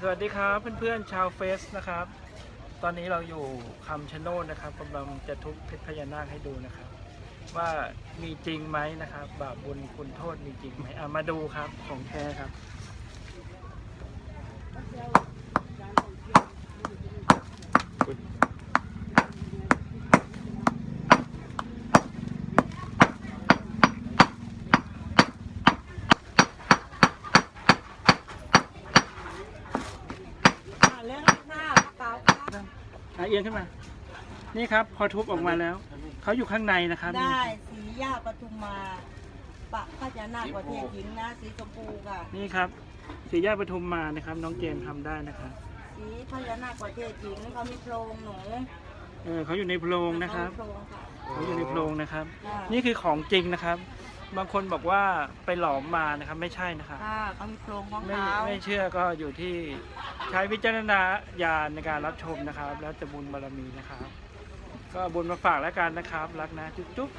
สวัสดีครับเพื่อนๆชาวเฟสนะครับ ตอนนี้เราอยู่คำชะโนดนะครับกำลังจะทุบเพชรพญานาคให้ดูนะครับ ว่ามีจริงไหมนะครับ บาปบุญคุณโทษมีจริงไหมอะมาดูครับของแท้ครับ เรื่องหน้ากระเป๋าค่ะอะเอียงขึ้นมา นี่ครับ พอทุบออกมาแล้ว เขาอยู่ข้างในนะครับนี่ได้สีย่าปทุมมาปะพระยานาคประเทศหญิงนะ สีชมพูค่ะ นี่ครับสีย่าปทุมมานะครับ น้องเจมส์ทำได้นะครับ สีพญานาคประเทศหญิงเขามีโพรงหนูเออเขาอยู่ในโพรงนะครับเขามีโพรงค่ะเขาอยู่ในโพรงนะครับค่ะนี่คือของจริงนะครับ บางคนบอกว่าไปหลอมมานะครับไม่ใช่นะครับค่ะเขามีโพรงของไม่เขาไม่เชื่อก็อยู่ที่ใช้วิจารณญาณในการรับชมนะครับ แล้วจะบุญบารมีนะครับ ก็บุญมาฝากแล้วกันนะครับ รักนะจุ๊บจุ๊บ